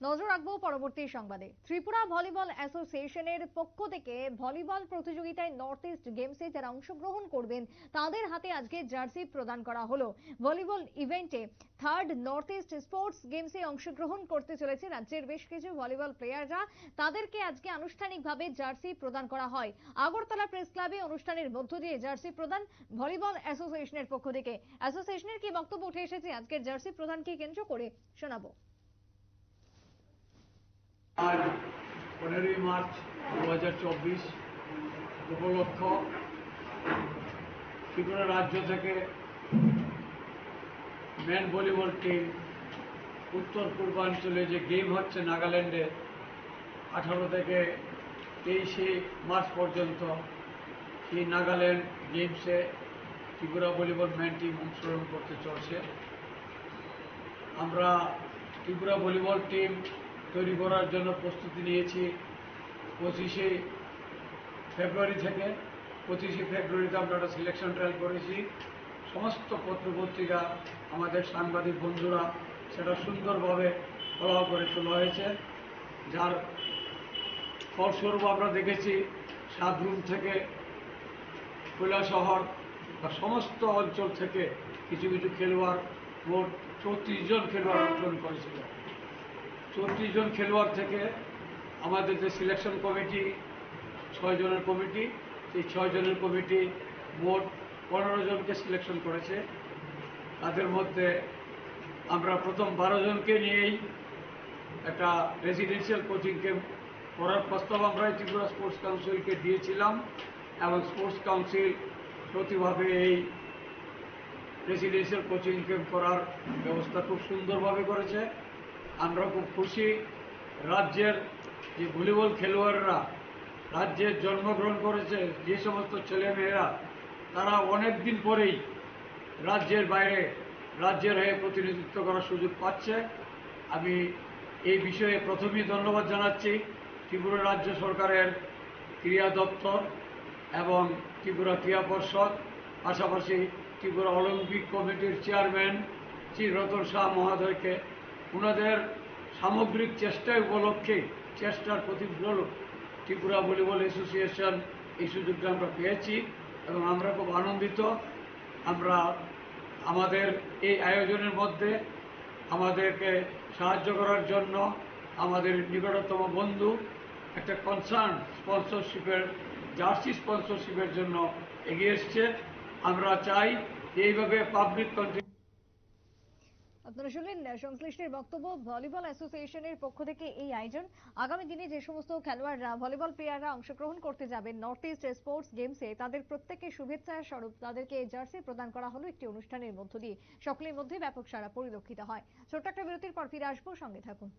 নজর রাখব পরবর্তী সংবাদে। ত্রিপুরা ভলিবল অ্যাসোসিয়েশনের পক্ষ থেকে ভলিবল প্রতিযোগিতায় নর্থ ইস্ট গেমসে যারা অংশগ্রহণ করবেন, তাদের হাতে আজকে জার্সি প্রদান করা হলো। ভলিবল ইভেন্টে থার্ড নর্থ ইস্ট স্পোর্টস গেমসে অংশগ্রহণ করতে চলেছে রাজ্যের বেশ কিছু ভলিবল প্লেয়াররা। তাদেরকে আজকে আনুষ্ঠানিকভাবে জার্সি প্রদান করা হয়। আগরতলা প্রেস ক্লাবে অনুষ্ঠানের মধ্য দিয়ে জার্সি প্রদান ভলিবল অ্যাসোসিয়েশনের পক্ষ থেকে। অ্যাসোসিয়েশনের কি বক্তব্য উঠে এসেছে? আজকের জার্সি প্রদানকে কেন্দ্র করে শোনাবো। আজ পনেরোই মার্চ দু হাজার রাজ্য থেকে ম্যান ভলিবল টিম উত্তর পূর্বাঞ্চলে যে গেম হচ্ছে নাগাল্যান্ডে আঠারো থেকে তেইশে মার্চ পর্যন্ত সেই নাগাল্যান্ড গেমসে ত্রিপুরা ভলিবল ম্যান টিম অংশগ্রহণ করতে চলছে। আমরা ত্রিপুরা ভলিবল টিম তৈরি করার জন্য প্রস্তুতি নিয়েছি পঁচিশে ফেব্রুয়ারি থেকে। পঁচিশে ফেব্রুয়ারিতে আমরা একটা সিলেকশন ট্রায়াল করেছি। সমস্ত পত্রপত্রিকা আমাদের সাংবাদিক বন্ধুরা সেটা সুন্দরভাবে ফলো করে তোলা হয়েছে। যার ফলস্বরূপ আমরা দেখেছি সাতরুম থেকে শহর বা সমস্ত অঞ্চল থেকে কিছু কিছু খেলোয়াড় মোট চৌত্রিশ জন খেলোয়াড় অংশগ্রহণ করেছিল। চৌত্রিশ জন খেলোয়াড় থেকে আমাদের যে সিলেকশন কমিটি ছয় জনের কমিটি সেই ছয় জনের কমিটি মোট পনেরো জনকে সিলেকশন করেছে। তাদের মধ্যে আমরা প্রথম বারো জনকে নিয়েই একটা রেসিডেন্সিয়াল কোচিং ক্যাম্প করার প্রস্তাব আমরা ত্রিপুরা স্পোর্টস কাউন্সিলকে দিয়েছিলাম এবং স্পোর্টস কাউন্সিল প্রতিভাবে এই রেসিডেন্সিয়াল কোচিং ক্যাম্প করার ব্যবস্থা খুব সুন্দরভাবে করেছে। আমরা খুব খুশি। রাজ্যের যে ভলিবল খেলোয়াড়রা রাজ্যে জন্মগ্রহণ করেছে, যে সমস্ত ছেলেমেয়েরা, তারা অনেক দিন পরেই রাজ্যের বাইরে রাজ্যের হয়ে প্রতিনিধিত্ব করার সুযোগ পাচ্ছে। আমি এই বিষয়ে প্রথমেই ধন্যবাদ জানাচ্ছি ত্রিপুরা রাজ্য সরকারের ক্রীড়া দপ্তর এবং ত্রিপুরা ক্রীড়া পর্ষদ, পাশাপাশি ত্রিপুরা অলিম্পিক কমিটির চেয়ারম্যান শ্রী রতন শাহ মহোদয়কে ওনাদের সামগ্রিক চেষ্টা উপলক্ষে চেষ্টার প্রতিফলক ত্রিপুরা ভলিবল অ্যাসোসিয়েশন। এই সুযোগটা আমরা পেয়েছি এবং আমরা খুব আনন্দিত। আমরা আমাদের এই আয়োজনের মধ্যে আমাদেরকে সাহায্য করার জন্য আমাদের নিকটতম বন্ধু, একটা কনসার্ন স্পন্সরশিপের জার্সি স্পন্সরশিপের জন্য এগিয়ে এসছে। আমরা চাই এইভাবে পাবলিক কন্ট্রি আপনারা শুনলেন সংশ্লিষ্টের বক্তব্য ভলিবল অ্যাসোসিয়েশনের পক্ষ থেকে এই আয়োজন। আগামী দিনে যে সমস্ত খেলোয়াড়রা, ভলিবল প্লেয়াররা অংশগ্রহণ করতে যাবেন নর্থ ইস্ট স্পোর্টস গেমসে তাদের প্রত্যেককে শুভেচ্ছা স্বরূপ তাদেরকে জার্সি প্রদান করা হলো একটি অনুষ্ঠানের মধ্য দিয়ে। সকলের মধ্যে ব্যাপক সারা পরিলক্ষিত হয়। ছোট্ট একটা বিরতির পর ফিরে আসব, সঙ্গে থাকুন।